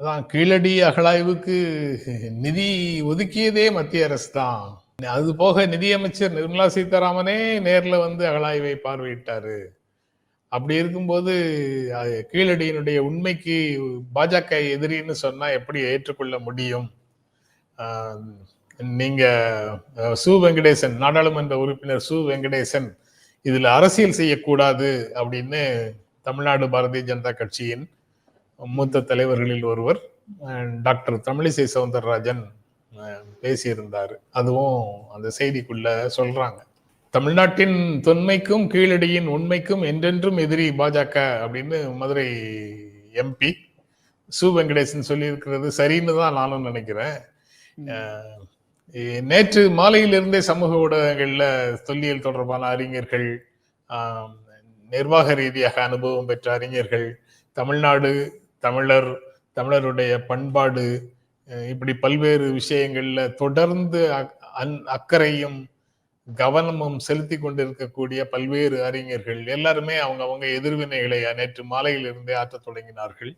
அதான் கீழடி அகழாய்வுக்கு நிதி ஒதுக்கியதே மத்திய அரசு தான் அது போக நிதியமைச்சர் நிர்மலா சீதாராமனே நேரில் வந்து அகழாய்வை பார்வையிட்டாரு. அப்படி இருக்கும்போது அது கீழடியினுடைய உண்மைக்கு பாஜக எதிரின்னு சொன்னால் எப்படி ஏற்றுக்கொள்ள முடியும்? நீங்கள் சு வெங்கடேசன் நாடாளுமன்ற உறுப்பினர் சு வெங்கடேசன் இதில் அரசியல் செய்யக்கூடாது அப்படின்னு தமிழ்நாடு பாரதிய ஜனதா கட்சியின் மூத்த தலைவர்களில் ஒருவர் டாக்டர் தமிழிசை சவுந்தரராஜன் பேசியிருந்தார். அதுவும் அந்த செய்திக்குள்ள சொல்றாங்க. தமிழ்நாட்டின் தொன்மைக்கும் கீழடியின் உண்மைக்கும் என்றென்றும் எதிரி பாஜக அப்படின்னு மதுரை எம்பி சு வெங்கடேசன் சொல்லியிருக்கிறது சரின்னு தான் நானும் நினைக்கிறேன். நேற்று மாலையிலிருந்தே சமூக ஊடகங்களில் தொல்லியல் தொடர்பான அறிஞர்கள் நிர்வாக ரீதியாக அனுபவம் பெற்ற அறிஞர்கள் தமிழ்நாடு தமிழர் தமிழருடைய பண்பாடு இப்படி பல்வேறு விஷயங்கள்ல தொடர்ந்து அக்- அன்- அக்கறையும் கவனமும் செலுத்தி கொண்டிருக்கக்கூடிய பல்வேறு அறிஞர்கள் எல்லாருமே அவங்க அவங்க எதிர்வினைகளை நேற்று மாலையிலிருந்தே ஆற்றத் தொடங்கினார்கள்.